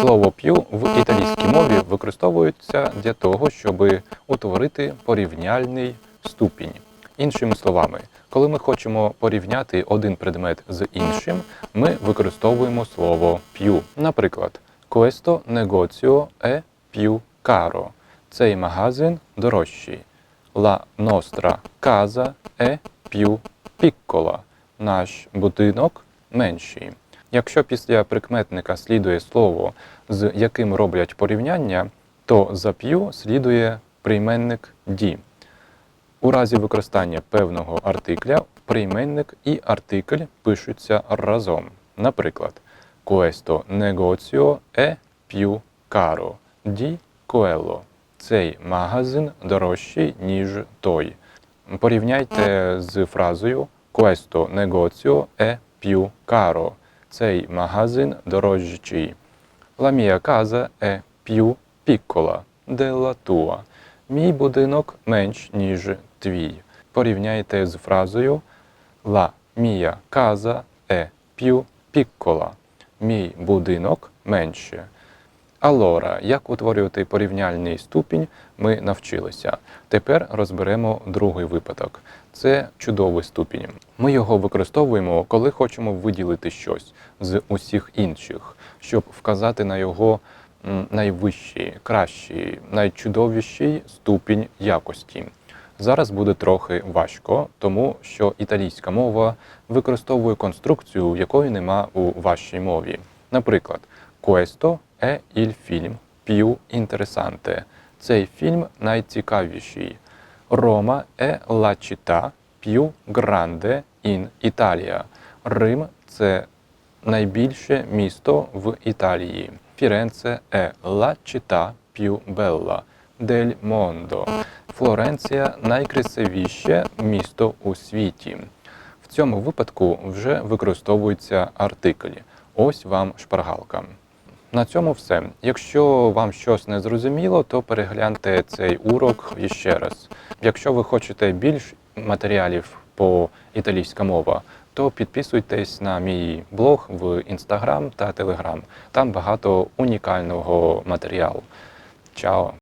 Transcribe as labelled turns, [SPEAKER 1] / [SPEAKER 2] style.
[SPEAKER 1] Слово п'ю в італійській мові використовується для того, щоб утворити порівняльний ступінь. Іншими словами, коли ми хочемо порівняти один предмет з іншим, ми використовуємо слово п'ю. Наприклад, questo negozio è più caro. Цей магазин дорожчий. La nostra casa è più piccola. Наш будинок менший. Якщо після прикметника слідує слово, з яким роблять порівняння, то за п'ю слідує прийменник ді. У разі використання певного артикля прийменник і артикль пишуться разом. Наприклад, questo negozio è più caro di quello. Цей магазин дорожчий, ніж той. Порівняйте з фразою questo negozio è più caro. Цей магазин дорожчий. La mia casa è più piccola della tua. Мій будинок менш, ніж твій. Порівняйте з фразою La mia casa è più piccola. Мій будинок менше. Allora, як утворювати порівняльний ступінь, ми навчилися. Тепер розберемо другий випадок. Це чудовий ступінь. Ми його використовуємо, коли хочемо виділити щось з усіх інших, щоб вказати на його найвищий, кращий, найчудовіший ступінь якості. Зараз буде трохи важко, тому що італійська мова використовує конструкцію, якої нема у вашій мові. Наприклад, questo è il film più interessante. Цей фільм найцікавіший. Рома è la città più grande in Italia. Рим це найбільше місто в Італії. Фіренце è la città più bella del mondo. Флоренція найкрасивіше місто у світі. В цьому випадку вже використовується артикль. Ось вам шпаргалка. На цьому все. Якщо вам щось не зрозуміло, то перегляньте цей урок іще раз. Якщо ви хочете більш матеріалів по італійська мова, то підписуйтесь на мій блог в інстаграм та телеграм. Там багато унікального матеріалу. Чао!